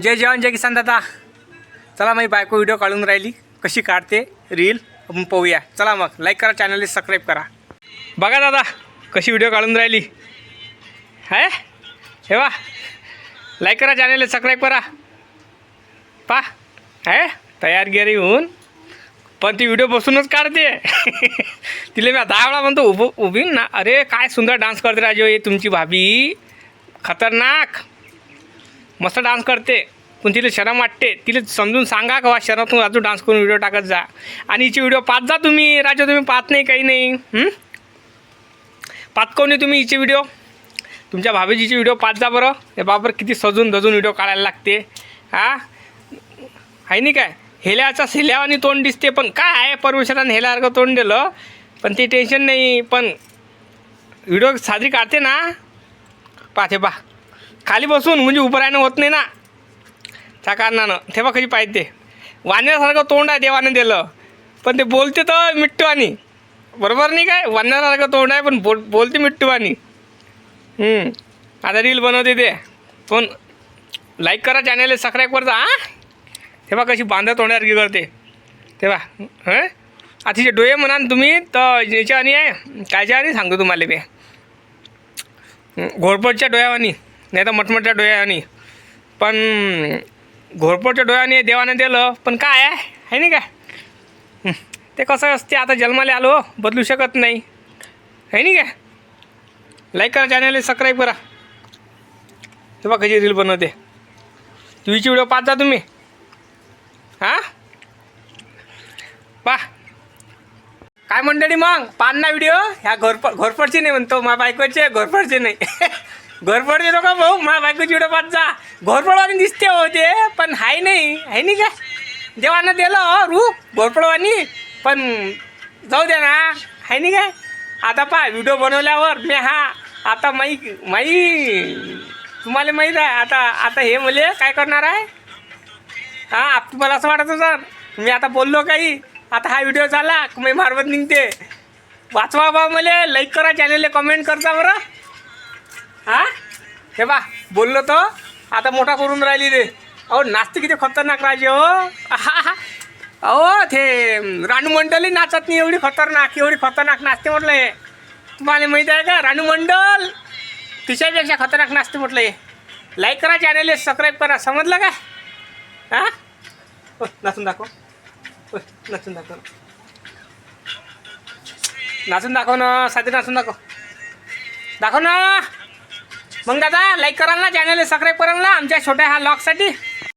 जय जवान जय किसान दादा. चला माझी बायको व्हिडिओ काढून राहिली. कशी काढते? रील आपण पाहूया. चला मग लाईक करा चॅनलला सबस्क्राईब करा. बघा दादा कशी व्हिडिओ काढून राहिली. है? हे वा लाईक करा चॅनलला सबस्क्राईब करा. पा. आहे तयार गिरी होऊन. पण ती व्हिडिओ बसूनच काढते. तिला मी दहा वेळा म्हणतो उभं उभी ना. अरे काय सुंदर डान्स करते राजो हे तुमची भाभी. खतरनाक. मस्त डान्स करते. पण तिला शरम वाटते. तिला समजून सांगा का शरमातून राजू डान्स करून व्हिडिओ टाकत जा. आणि हिचे व्हिडिओ पाहत जा तुम्ही. राजू तुम्ही पाहत नाही काही नाही. हं? कोण नाही तुम्ही हिचे व्हिडिओ तुमच्या भाभीजीची व्हिडिओ पाहत जा बरं. हे बाबर किती सजून धजून व्हिडिओ काढायला लागते. हा? आहे नाही काय? हेल्याचा हेल्यावानी तोंड दिसते पण काय आहे? परमेश्वरानं हेल्यासारखं तोंड दिलं. पण ते टेन्शन नाही. पण व्हिडिओ साजरी काढते ना? पाहते पा खाली बसून म्हणजे उभं राहणं होत नाही ना. त्या कारणानं. तेव्हा कशी पाहिजे वाण्यासारखं तोंड आहे देवानं दिलं. पण ते बोलते तर मिट्टूवानी बरोबर नाही काय? वाण्यासारखं तोंड आहे पण बोल बोलते मिट्टू हम्म. आता रील बनवते ते. पण लाईक करा चॅनल सबस्क्राईब करता हां? तेव्हा कशी बांधा तोंडासारखी करते तेव्हा हं? आता डोळे म्हणाल तुम्ही तर याच्या आणि आहे कायच्या आणि सांगतो तुम्हाला ते घोडपटच्या घोरपडच्या डोळ्यावानी नाही तर मटमटच्या डोळ्यानी. पण घोरपडच्या डोळ्याने देवाने दिलं पण काय आहे? आहे नाही का? ते कसं असते आता जन्माला आलो बदलू शकत नाही. आहे नाही का? लाईक करा चॅनलला सबस्क्राईब करा. तेव्हा कशी रील बनवते. टीव्हीची व्हिडिओ पाहता तुम्ही. हां? पा. काय मंडळी मग? पान ना व्हिडिओ ह्या घोरप घोरपडचे नाही म्हणतो मा बायकोचे घोरपडचे नाही. घोरपड देतो का भाऊ मा बायकोची व्हिडिओ पाच जा. घोरपडवाणी दिसते हो ते पण हाय नाही. आहे नाही काय? देवानं दिलं हो रूप घोरपडवाणी पण जाऊ दे ना आहे नाही काय? आता पहा व्हिडिओ बनवल्यावर मी हा आता माई माई तुम्हाला माहीत आहे आता आता हे मुले काय करणार आहे? हा तुम्हाला असं वाटत होतं मी आता बोललो काही आता हा व्हिडिओ झाला मी मारवत निघते. वाचवा बा मला लाईक करा चॅनलला कमेंट करता बरं. हा? हे बा बोललो तो आता मोठा करून राहिली रे. अहो नाचते किती खतरनाक राजे हो. हा अहो ते रानू मंडलही नाचत नाही एवढी खतरनाक एवढी खतरनाक नाचते म्हटलं हे. तुम्हाला माहीत आहे का? रानू मंडल तिच्यापेक्षा खतरनाक नाचते म्हटलं हे. लाईक करा चॅनल सबस्क्राईब करा. समजलं का? हा? नाचून दाखव. ओ, नाचून दाखव. नाचून दाखव ना साधी नाचून दाखव. दाखव ना. मग दादा लाईक कराल ना चॅनलला सबस्क्राईब कराल ना आमच्या छोट्या ह्या लॉकसाठी